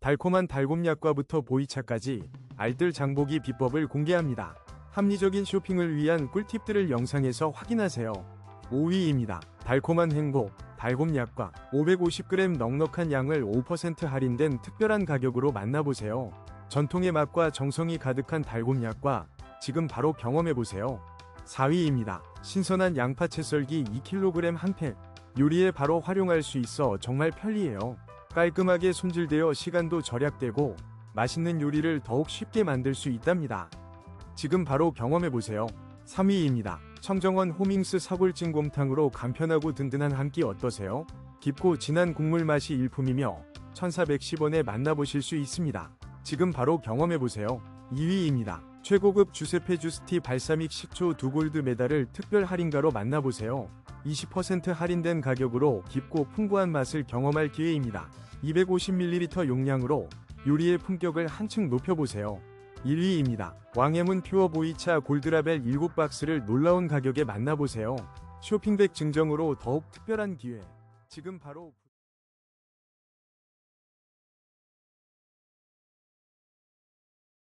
달콤한 달곰약과부터 보이차까지 알뜰 장보기 비법을 공개합니다. 합리적인 쇼핑을 위한 꿀팁들을 영상에서 확인하세요. 5위입니다. 달콤한 행복, 달곰약과 550g 넉넉한 양을 5% 할인된 특별한 가격으로 만나보세요. 전통의 맛과 정성이 가득한 달곰약과 지금 바로 경험해보세요. 4위입니다. 신선한 양파 채 썰기 2kg 한 팩. 요리에 바로 활용할 수 있어 정말 편리해요. 깔끔하게 손질되어 시간도 절약되고 맛있는 요리를 더욱 쉽게 만들 수 있답니다. 지금 바로 경험해보세요. 3위입니다. 청정원 호밍스 사골찜 곰탕으로 간편하고 든든한 한 끼 어떠세요? 깊고 진한 국물 맛이 일품이며 1410원에 만나보실 수 있습니다. 지금 바로 경험해보세요. 2위입니다. 최고급 주세페 주스티 발사믹 식초 두 골드 메달을 특별 할인가로 만나보세요. 20% 할인된 가격으로 깊고 풍부한 맛을 경험할 기회입니다. 250ml 용량으로 요리의 품격을 한층 높여보세요. 1위입니다. 왕해문 퓨어 보이차 골드라벨 7박스를 놀라운 가격에 만나보세요. 쇼핑백 증정으로 더욱 특별한 기회. 지금 바로